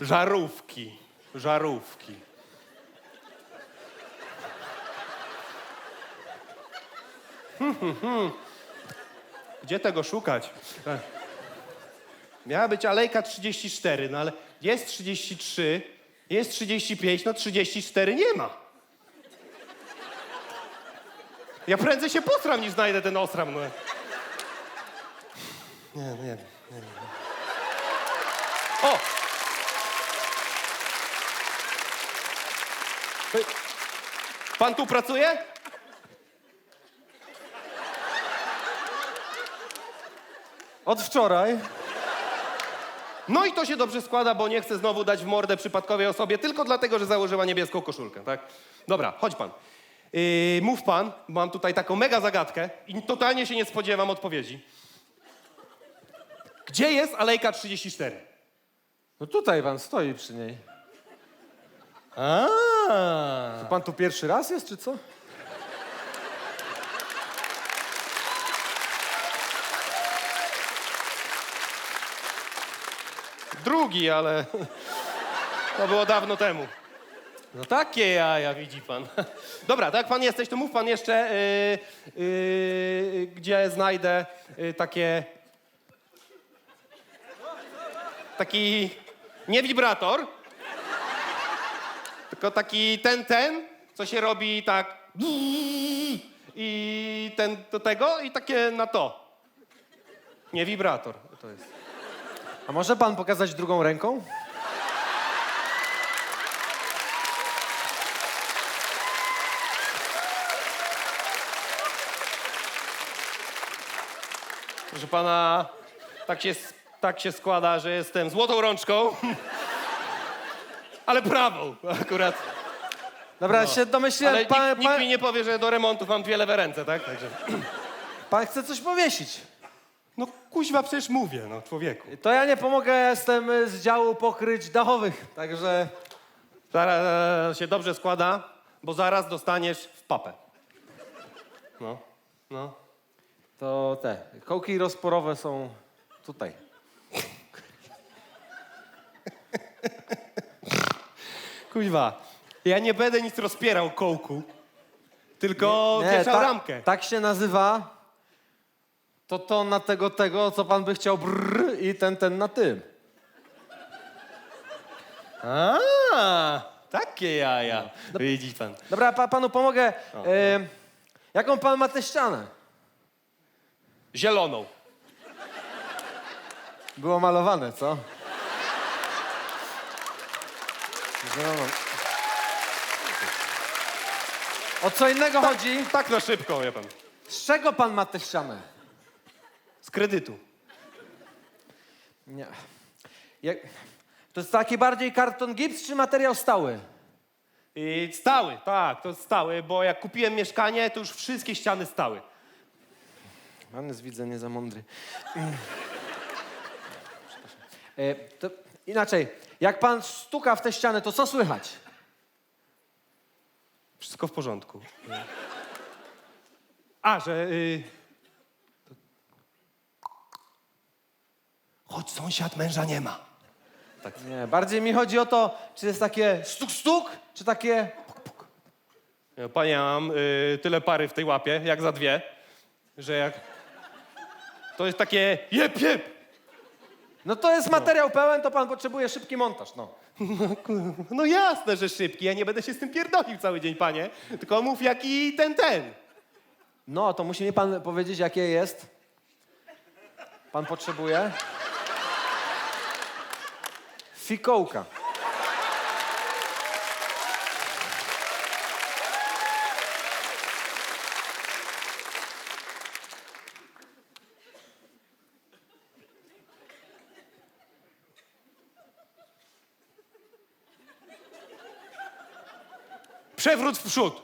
Żarówki. Żarówki. Hmm, hmm, hmm. Gdzie tego szukać? Miała być alejka 34, no ale jest 33, jest 35, no 34 nie ma. Ja prędzej się posram, niż znajdę ten osram. No. Nie, nie, nie. nie. O! Pan tu pracuje? Od wczoraj. No i to się dobrze składa, bo nie chcę znowu dać w mordę przypadkowej osobie tylko dlatego, że założyła niebieską koszulkę, tak? Dobra, chodź pan. Yy, mów pan, mam tutaj taką mega zagadkę i totalnie się nie spodziewam odpowiedzi. Gdzie jest alejka 34? No tutaj pan stoi przy niej. A. To pan tu pierwszy raz jest, czy co? Drugi, ale to było dawno temu. No takie jaja, widzi pan. Dobra, tak jak pan jesteś, to mów pan jeszcze, yy, yy, gdzie znajdę yy, takie... Taki... Nie wibrator, tylko taki ten, ten, co się robi tak... I ten do tego i takie na to. Nie wibrator, to jest. A może pan pokazać drugą ręką? Proszę pana, tak się, tak się składa, że jestem złotą rączką, ale prawą akurat. Dobra, się domyśliłem. Ale pan, nikt, nikt pan, mi nie powie, że do remontów mam dwie lewe ręce, tak? Także, pan chce coś powiesić. no kuźwa, przecież mówię, no człowieku. To ja nie pomogę, ja jestem z działu pokryć dachowych, także... Zaraz e, się dobrze składa, bo zaraz dostaniesz w papę. No, no. To te, kołki rozporowe są tutaj. Kuźwa, ja nie będę nic rozpierał kołku, tylko wieszał ta- ramkę. Tak się nazywa to to na tego, tego, co pan by chciał brrr i ten, ten na tym. A, takie jaja. No. Widzi pan. Dobra, pa, panu pomogę. E, jaką pan ma tę ścianę? Zieloną. Było malowane, co? Zieloną. O co innego chodzi? Tak na szybko, wie pan. Z czego pan ma tę ścianę? Z kredytu. Nie. Jak, to jest taki bardziej karton gips czy materiał stały? I stały, tak, to stały, bo jak kupiłem mieszkanie, to już wszystkie ściany stały. Pan jest, widzę, nie za mądry. Mm. E, to inaczej, jak pan stuka w tę ścianę, to co słychać? Wszystko w porządku. A, że... Y... Chodź, sąsiad, męża nie ma. Nie, bardziej mi chodzi o to, czy jest takie stuk, stuk, czy takie... E, Panie, ja mam y, tyle pary w tej łapie, jak za dwie, że jak... To jest takie jep, jep. No to jest materiał pełen, to pan potrzebuje szybki montaż, no. No, no jasne, że szybki. Ja nie będę się z tym pierdolił cały dzień, panie. Tylko mów jaki ten, ten. No, to musi mi pan powiedzieć, jakie jest. Pan potrzebuje? Fikołka. Przewrót w przód.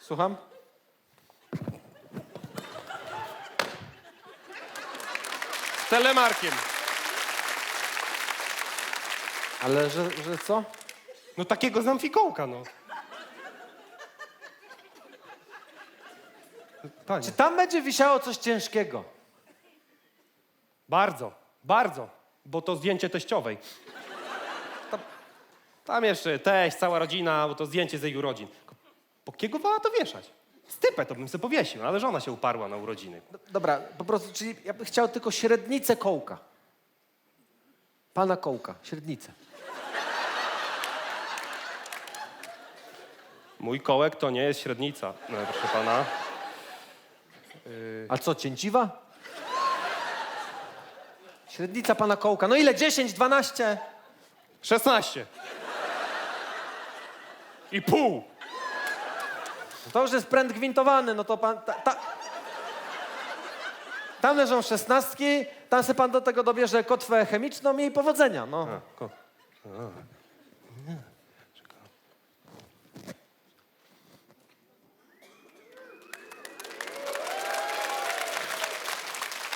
Słucham? Z telemarkiem. Ale że, że co? No takiego znam fikołka, no. Panie. Czy tam będzie wisiało coś ciężkiego? Bardzo, bardzo, bo to zdjęcie teściowej. Tam, tam jeszcze teść, cała rodzina, bo to zdjęcie z jej urodzin. Po kiego wała to wieszać? Stypę to bym sobie powiesił, ale żona się uparła na urodziny. D- Dobra, po prostu, czyli ja bym chciał tylko średnicę kołka. Pana kołka, średnicę. Mój kołek to nie jest średnica, no, proszę pana. A co, cięciwa? Średnica pana kołka. No ile? 10, 12? 16. I pół. To już jest pręt gwintowany, no to pan... Ta, ta... Tam leżą szesnastki, tam se pan do tego dobierze kotwę chemiczną i powodzenia, no. A, ko-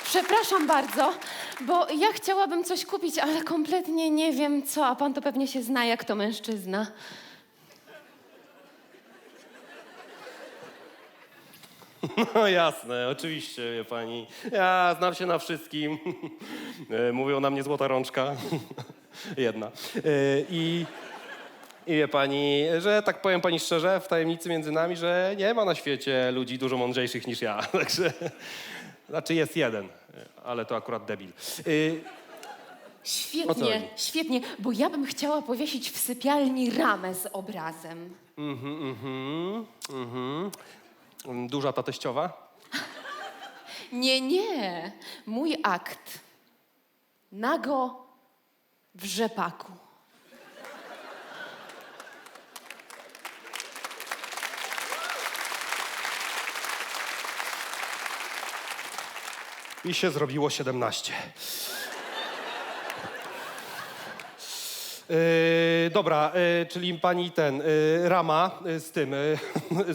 Przepraszam bardzo, bo ja chciałabym coś kupić, ale kompletnie nie wiem co, a pan to pewnie się zna jak to mężczyzna. No jasne, oczywiście, wie pani. Ja znam się na wszystkim. E, Mówią na mnie złota rączka. Jedna. E, I, I wie pani, że tak powiem pani szczerze, w tajemnicy między nami, że nie ma na świecie ludzi dużo mądrzejszych niż ja. Także, znaczy jest jeden, ale to akurat debil. O co Świetnie, chodzi? świetnie, bo ja bym chciała powiesić w sypialni ramę z obrazem. Mhm, mhm, mhm. Duża ta teściowa? Nie, nie, mój akt. Nago w rzepaku. I się zrobiło 17. Yy, dobra, yy, czyli pani ten, yy, rama yy, z tym, yy,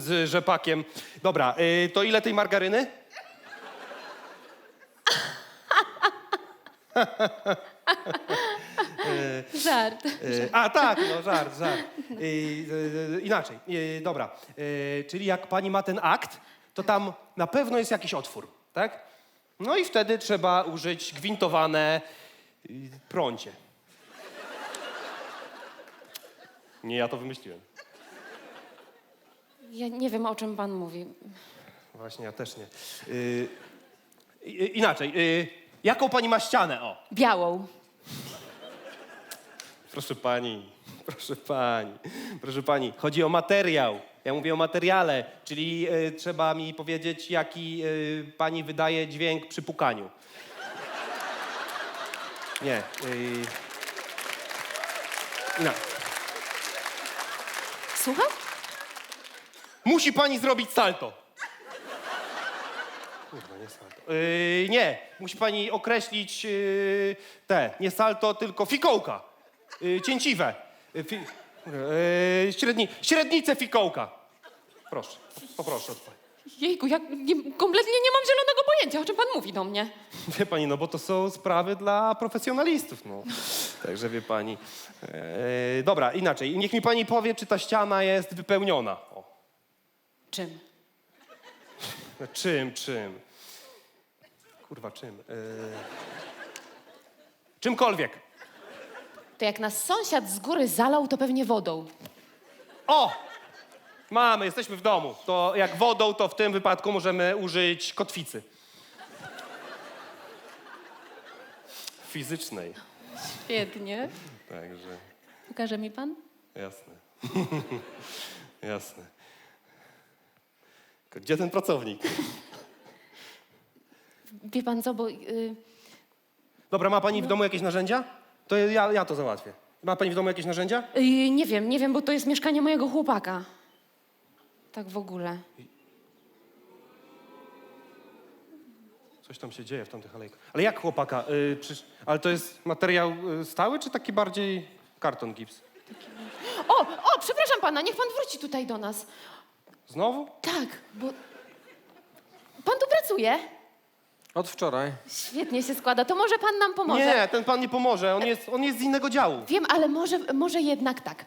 z rzepakiem. Dobra, yy, to ile tej margaryny? Żart. A tak, no żart, żart. Inaczej, dobra. Czyli jak pani ma ten akt, to tam na pewno jest jakiś otwór, tak? No i wtedy trzeba użyć gwintowane yy, prącie. Nie ja to wymyśliłem. Ja nie wiem, o czym pan mówi. Właśnie, ja też nie. Yy, inaczej, yy, jaką pani ma ścianę? O, Białą. proszę pani, proszę pani, proszę pani, chodzi o materiał. Ja mówię o materiale, czyli yy, trzeba mi powiedzieć, jaki yy, pani wydaje dźwięk przy pukaniu. Nie. Yy, no. Słucham? Musi pani zrobić salto. Kurwa, nie salto. Yy, nie, musi pani określić yy, te, nie salto, tylko fikołka. Yy, cięciwe. Yy, fi, yy, średni, średnicę fikołka. Proszę, poproszę od pani. Jejku, ja nie, kompletnie nie mam zielonego pojęcia, o czym pan mówi do mnie. Wie pani, no bo to są sprawy dla profesjonalistów, no. Także wie pani. Yy, dobra, inaczej. Niech mi pani powie, czy ta ściana jest wypełniona. O. Czym? Czym, czym? Kurwa, czym? Yy... Czymkolwiek. To jak nas sąsiad z góry zalał, to pewnie wodą. O! Mamy, jesteśmy w domu. To jak wodą, to w tym wypadku możemy użyć kotwicy. Fizycznej. Świetnie. Także, Pokaże mi pan? jasne. jasne. Tylko Gdzie ten pracownik? Wie pan co, bo... y, Dobra, ma pani w domu jakieś narzędzia? To ja, ja to załatwię. Ma pani w domu jakieś narzędzia? y, nie wiem, nie wiem, bo to jest mieszkanie mojego chłopaka. Tak w ogóle. Coś tam się dzieje w tamtych alejkach. Ale jak chłopaka? Yy, przecież, ale to jest materiał y, stały, czy taki bardziej karton gips? O, o, przepraszam pana, niech pan wróci tutaj do nas. Znowu? Tak, bo... Pan tu pracuje? Od wczoraj. Świetnie się składa. To może pan nam pomoże? Nie, ten pan nie pomoże, on jest, on jest z innego działu. Wiem, ale może, może jednak tak.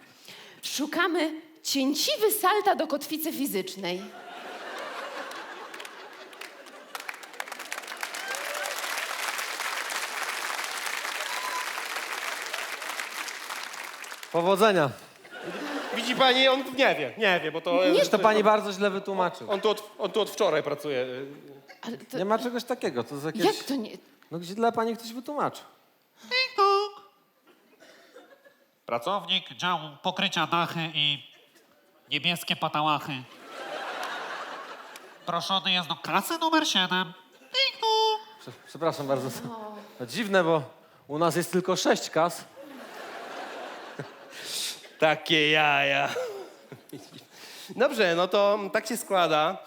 Szukamy cięciwy salta do kotwicy fizycznej. Powodzenia. Widzi pani, on nie wie, nie wie, bo to... Już to pani bardzo źle wytłumaczył. On tu od, on tu od wczoraj pracuje. Ale to, Nie ma czegoś takiego, to jest jakieś... jak to nie... No gdzie dla pani ktoś wytłumaczył. Pracownik działu pokrycia dachy i niebieskie patałachy. Proszony jest do kasy numer 7. Prze- Przepraszam bardzo. To dziwne, bo u nas jest tylko sześć kas. Takie jaja. Dobrze, no to tak się składa,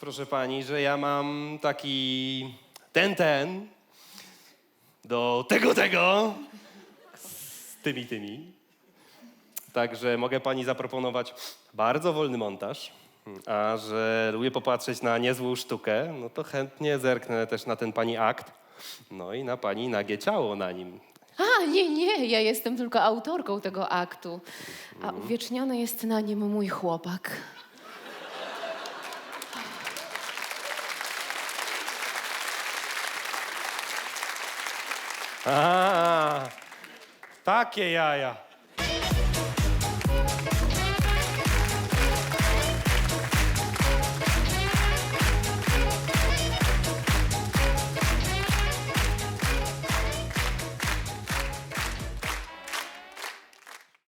proszę pani, że ja mam taki ten, ten do tego, tego z tymi, tymi. Także mogę pani zaproponować bardzo wolny montaż. A że lubię popatrzeć na niezłą sztukę, no to chętnie zerknę też na ten pani akt. No i na pani nagie ciało na nim. A, nie, nie, ja jestem tylko autorką tego aktu. A uwieczniony jest na nim mój chłopak. A, takie jaja.